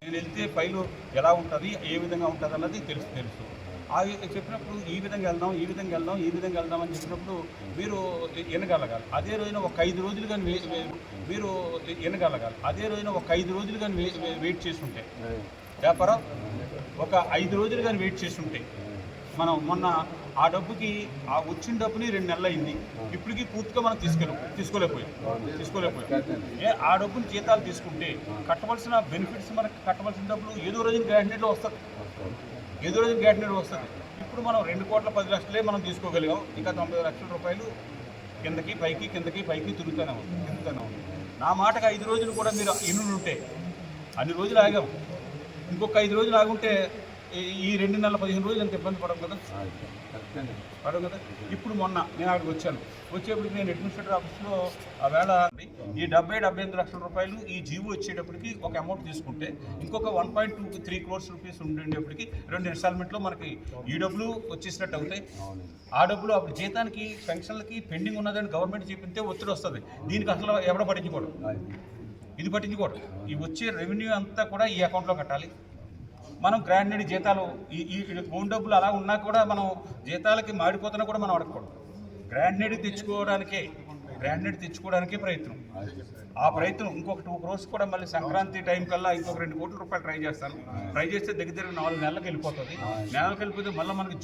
నేను వెళ్తే ఫైలు ఎలా ఉంటుంది ఏ విధంగా ఉంటుంది అన్నది తెలుసు తెలుసు. ఆ చెప్పినప్పుడు ఈ విధంగా వెళ్దాం ఈ విధంగా వెళ్దాం ఈ విధంగా వెళ్దాం అని చెప్పినప్పుడు మీరు వినగలగాలి అదే రోజున ఒక ఐదు రోజులు కానీ మీరు వినగలగాలి అదే రోజున ఒక ఐదు రోజులు కానీ వెయిట్ చేస్తుంటే. వ్యాపారం ఒక ఐదు రోజులు కానీ వెయిట్ చేస్తుంటే. మనం మొన్న ఆ డబ్బుకి ఆ వచ్చిన డబ్బుని రెండు నెలలు అయింది ఇప్పటికి పూర్తిగా మనం తీసుకెళ్ళి తీసుకోలేకపోయాం. తీసుకోలేకపోయాం. ఏ ఆ డబ్బుని జీతాలు తీసుకుంటే కట్టవలసిన బెనిఫిట్స్ మనకి కట్టవలసిన డబ్బులు ఏదో రోజున గ్రాండెడ్లో వస్తుంది ఏదో రోజున గ్రాండెడ్ వస్తుంది ఇప్పుడు మనం రెండు కోట్ల పది లక్షలే మనం తీసుకోగలిగాం. ఇంకా తొంభై లక్షల రూపాయలు కిందకి పైకి కిందకి పైకి తిరుగుతూనే ఉంది తిరుగుతూనే ఉంది. నా మాటకు ఐదు రోజులు కూడా మీరు ఇన్నులు ఉంటే అన్ని రోజులు ఆగాం. ఇంకొక ఐదు రోజులు ఆగుంటే ఈ- ఈ రెండు నెలల పదిహేను రోజులు ఎంత ఇబ్బంది పడడం కదా. పడడం కదా. ఇప్పుడు మొన్న నేను అక్కడికి వచ్చాను. వచ్చేప్పటికి నేను అడ్మినిస్ట్రేటర్ ఆఫీస్లో ఆ వేళ ఈ డెబ్బై డెబ్బై ఎనిమిది లక్షల రూపాయలు ఈ జీవో వచ్చేటప్పటికి ఒక అమౌంట్ తీసుకుంటే ఇంకొక one point two three crores rupees ఉండేటప్పటికి రెండు ఇన్స్టాల్మెంట్లో మనకి ఈ డబ్బులు వచ్చేసినట్టు అవుతాయి. ఆ డబ్బులు అప్పుడు జీతానికి పెన్షన్లకి పెండింగ్ ఉన్నదని గవర్నమెంట్ చెప్పింటే ఒత్తిడి వస్తుంది. దీనికి అసలు ఎవడ పట్టించుకోవడం ఇది పట్టించుకోవడం ఈ వచ్చే రెవెన్యూ అంతా కూడా ఈ అకౌంట్లో కట్టాలి. మనం గ్రాండెడ్ జీతాలు ఈ ఈ ఫోన్ డబ్బులు అలా ఉన్నా కూడా మనం జీతాలకి మాడిపోతున్నా కూడా మనం అడగకూడదు. గ్రాండెడ్ తెచ్చుకోవడానికే గ్రాండెడ్ తెచ్చుకోవడానికే ప్రయత్నం. ఆ ప్రయత్నం ఇంకొక టూ క్రోర్స్ కూడా మళ్ళీ సంక్రాంతి టైం కల్లా ఇంకొక రెండు కోట్ల రూపాయలు ట్రై చేస్తాను. ట్రై చేస్తే దగ్గర దగ్గర నాలుగు నెలలకు వెళ్ళిపోతుంది. నెలలకు వెళ్ళిపోతే మళ్ళీ మనకి